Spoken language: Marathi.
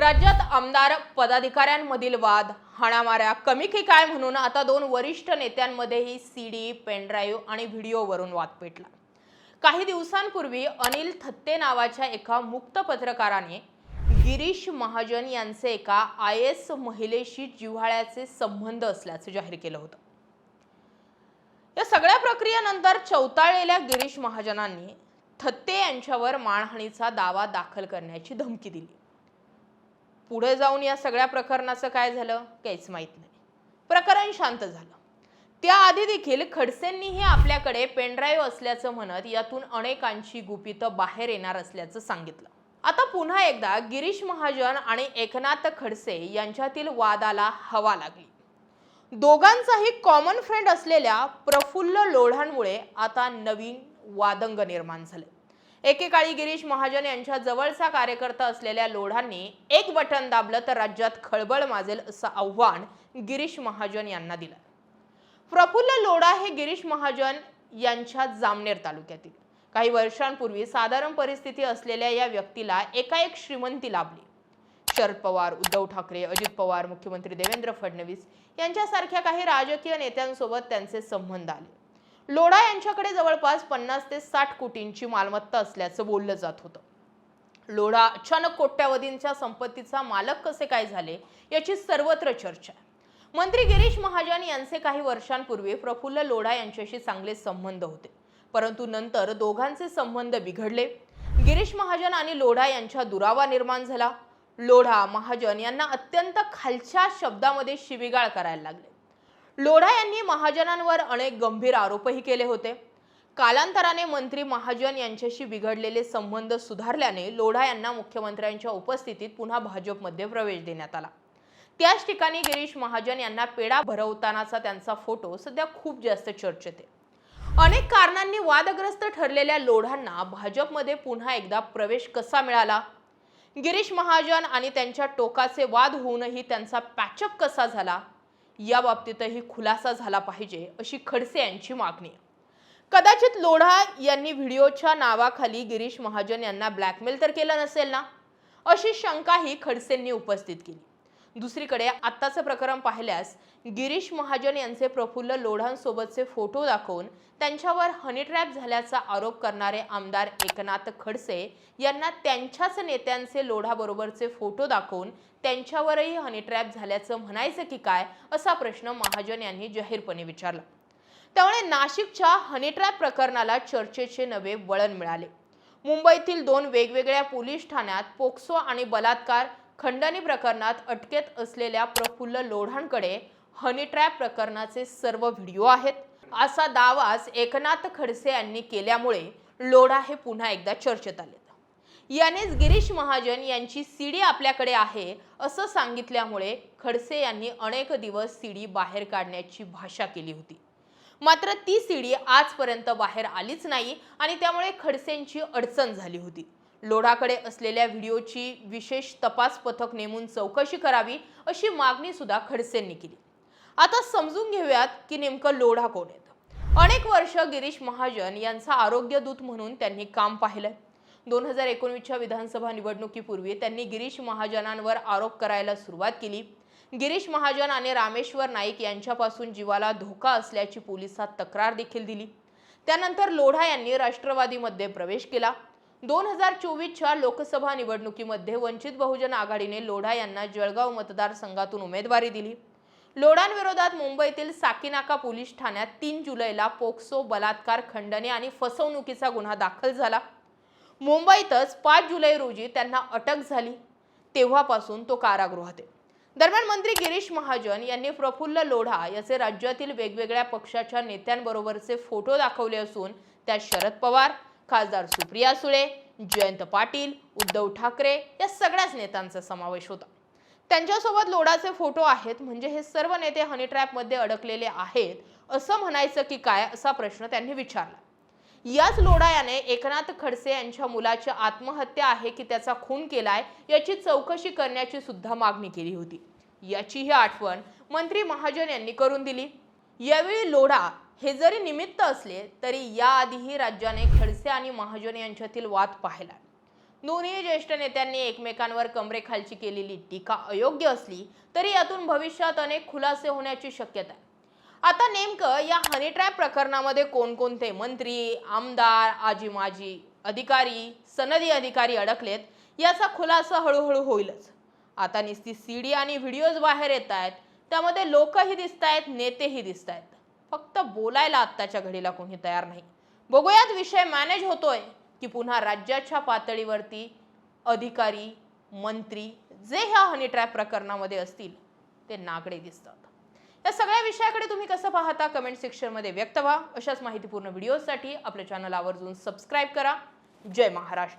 राज्यात आमदार पदाधिकाऱ्यांमधील वाद हाणामाऱ्या कमी की काय म्हणून आता दोन वरिष्ठ नेत्यांमध्येही सी डी पेनड्राईव्ह आणि व्हिडिओवरून वाद पेटला. काही दिवसांपूर्वी अनिल थत्ते नावाच्या एका मुक्त पत्रकाराने गिरीश महाजन यांचे एका आय एस महिलेशी जिव्हाळ्याचे संबंध असल्याचं जाहीर केलं होतं. या सगळ्या प्रक्रियेनंतर चौताळलेल्या गिरीश महाजनांनी थत्ते यांच्यावर मानहानीचा दावा दाखल करण्याची धमकी दिली. पुढे जाऊन या सगळ्या प्रकरणाचं काय झालं? काहीच माहीत नाही. प्रकरण शांत झालं. त्याआधी देखील खडसेंनीही आपल्याकडे पेनड्राईव्ह असल्याचं म्हणत यातून अनेकांची गुपितं बाहेर येणार असल्याचं सांगितलं. आता पुन्हा एकदा गिरीश महाजन आणि एकनाथ खडसे यांच्यातील वादाला हवा लागली. दोघांचाही कॉमन फ्रेंड असलेल्या प्रफुल्ल लोढांमुळे आता नवीन वादंग निर्माण झाले. एकेकाळी गिरीश महाजन यांच्या जवळचा कार्यकर्ता असलेल्या लोढांनी एक बटन दाबलं तर राज्यात खळबळ माजेल असं आव्हान गिरीश महाजन यांना दिलं. प्रफुल्ल लोढा हे गिरीश महाजन यांच्या जामनेर तालुक्यातील. काही वर्षांपूर्वी साधारण परिस्थिती असलेल्या या व्यक्तीला एकाएक श्रीमंती लाभली. शरद पवार उद्धव ठाकरे अजित पवार मुख्यमंत्री देवेंद्र फडणवीस यांच्यासारख्या काही राजकीय नेत्यांसोबत त्यांचे संबंध आले. लोढा यांच्याकडे जवळपास पन्नास ते साठ कोटींची मालमत्ता असल्याचं बोललं जात होतं. लोढा अचानक कोट्यावधींच्या संपत्तीचा मालक कसे काय झाले याची सर्वत्र चर्चा आहे. मंत्री गिरीश महाजन यांचे काही वर्षांपूर्वी प्रफुल्ल लोढा यांच्याशी चांगले संबंध होते. परंतु नंतर दोघांचे संबंध बिघडले. गिरीश महाजन आणि लोढा यांच्या दुरावा निर्माण झाला. लोढा महाजन यांना अत्यंत खालच्या शब्दामध्ये शिवीगाळ करायला लागले. लोढा यांनी महाजनांवर अनेक गंभीर आरोपही केले होते. कालांतराने मंत्री महाजन यांच्याशी बिघडलेले संबंध सुधारल्याने लोढा यांना मुख्यमंत्र्यांच्या उपस्थितीत पुन्हा भाजपमध्ये प्रवेश देण्यात आला. त्याच ठिकाणी गिरीश महाजन यांना पेढा भरवतानाचा त्यांचा फोटो सध्या खूप जास्त चर्चेत आहे. अनेक कारणांनी वादग्रस्त ठरलेल्या लोढांना भाजपमध्ये पुन्हा एकदा प्रवेश कसा मिळाला? गिरीश महाजन आणि त्यांच्या टोकाचे वाद होऊनही त्यांचा पॅचअप कसा झाला? या बाबतीतही खुलासा झाला पाहिजे अशी खडसे यांची मागणी. कदाचित लोढा यांनी व्हिडिओच्या नावाखाली गिरीश महाजन यांना ब्लॅकमेल तर केलं नसेल ना? अशी शंकाही खडसेंनी उपस्थित केली. दुसरीकडे आत्ताचं प्रकरण पाहिल्यास गिरीश महाजन यांचे प्रफुल्ल लोढांसोबतचे फोटो दाखवून त्यांच्यावर हनीट्रॅप झाल्याचा आरोप करणारे आमदार एकनाथ खडसे यांना त्यांच्याच नेत्यांचे लोढाबरोबरचे फोटो दाखवून त्यांच्यावरही हनीट्रॅप झाल्याचं म्हणायचं की काय असा प्रश्न महाजन यांनी जाहीरपणे विचारला. त्यामुळे नाशिकच्या हनीट्रॅप प्रकरणाला चर्चेचे नवे वळण मिळाले. मुंबईतील दोन वेगवेगळ्या पोलीस ठाण्यात पोक्सो आणि बलात्कार खंडणी प्रकरणात अटकेत असलेल्या प्रफुल्ल लोढांकडे हनी ट्रॅप प्रकरणाचे सर्व व्हिडिओ आहेत. असा दावाच एकनाथ खडसे यांनी केल्यामुळे लोढा हे पुन्हा एकदा चर्चेत आले यानेच गिरीश महाजन यांची सीडी आपल्याकडे आहे असं सांगितल्यामुळे खडसे यांनी अनेक दिवस सीडी बाहेर काढण्याची भाषा केली होती. मात्र ती सीडी आजपर्यंत बाहेर आलीच नाही आणि त्यामुळे खडसेंची अडचण झाली होती. लोढाकडे असलेल्या व्हिडिओची विशेष तपास पथक नेमून चौकशी करावी अशी मागणी सुद्धा खडसेंनी केली. आता समजून घेऊयात की नेमकं लोढा कोण आहेत अनेक वर्ष गिरीश महाजन यांचा आरोग्य दूत म्हणून त्यांनी काम पाहिलंय. दोन हजार एकोणवीसच्या विधानसभा निवडणुकीपूर्वी त्यांनी गिरीश महाजनांवर आरोप करायला सुरुवात केली. गिरीश महाजन आणि रामेश्वर नाईक यांच्यापासून जीवाला धोका असल्याची पोलिसात तक्रार देखील दिली. त्यानंतर लोढा यांनी राष्ट्रवादीमध्ये प्रवेश केला. दोन हजार चोवीसच्या लोकसभा निवडणुकीमध्ये वंचित बहुजन आघाडीने लोढा यांना जळगाव मतदारसंघातून उमेदवारी दिली. लोढांविरोधात मुंबईतील साकीनाका पोलीस ठाण्यात तीन जुलैला पोक्सो बलात्कार खंडने आणि फसवणुकीचा गुन्हा दाखल झाला. मुंबईतच पाच जुलै रोजी त्यांना अटक झाली. तेव्हापासून तो कारागृहात आहे. दरम्यान मंत्री गिरीश महाजन यांनी प्रफुल्ल लोढा याचे राज्यातील वेगवेगळ्या पक्षाच्या नेत्यांबरोबरचे फोटो दाखवले असून त्यात शरद पवार खासदार सुप्रिया सुळे जयंत पाटील उद्धव ठाकरे या सगळ्याच नेत्यांचा समावेश होता. त्यांच्यासोबत लोढाचे फोटो आहेत म्हणजे हे सर्व नेते हनी ट्रॅपमध्ये अडकलेले आहेत असं म्हणायचं की काय असा प्रश्न त्यांनी विचारला. याच लोढा याने एकनाथ खडसे यांच्या मुलाची आत्महत्या आहे की त्याचा खून केलाय याची चौकशी करण्याची सुद्धा मागणी केली होती. याचीही आठवण मंत्री महाजन यांनी करून दिली. यावेळी लोढा हे जरी निमित्त असले तरी याआधीही राज्याने खडसे आणि महाजन यांच्यातील वाद पाहिला. दोन्ही ज्येष्ठ नेत्यांनी एकमेकांवर कमरेखालची केलेली टीका अयोग्य असली तरी यातून भविष्यात अनेक खुलासे होण्याची शक्यता आहे. आता नेमकं या हनीट्रॅप प्रकरणामध्ये कोणकोणते मंत्री आमदार आजी माजी अधिकारी सनदी अधिकारी अडकलेत याचा खुलासा हळूहळू होईलच. आता नुसती सीडी आणि व्हिडिओज बाहेर येत आहेत त्यामध्ये लोकही दिसत आहेत नेतेही दिसत आहेत बोलायला आत्ताच्या घडीला कोणी तयार नाही. बघूयात विषय मॅनेज होतोय की पुन्हा राज्याच्या पातळीवरती अधिकारी मंत्री जे ह्या हनी ट्रॅप प्रकरणामध्ये असतील ते नागडे दिसतात. या सगळ्या विषयाकडे तुम्ही कसं पाहता कमेंट सेक्शनमध्ये व्यक्त व्हा. अशाच माहितीपूर्ण व्हिडिओसाठी आपल्या चॅनल आवर्जून सबस्क्राईब करा. जय महाराष्ट्र.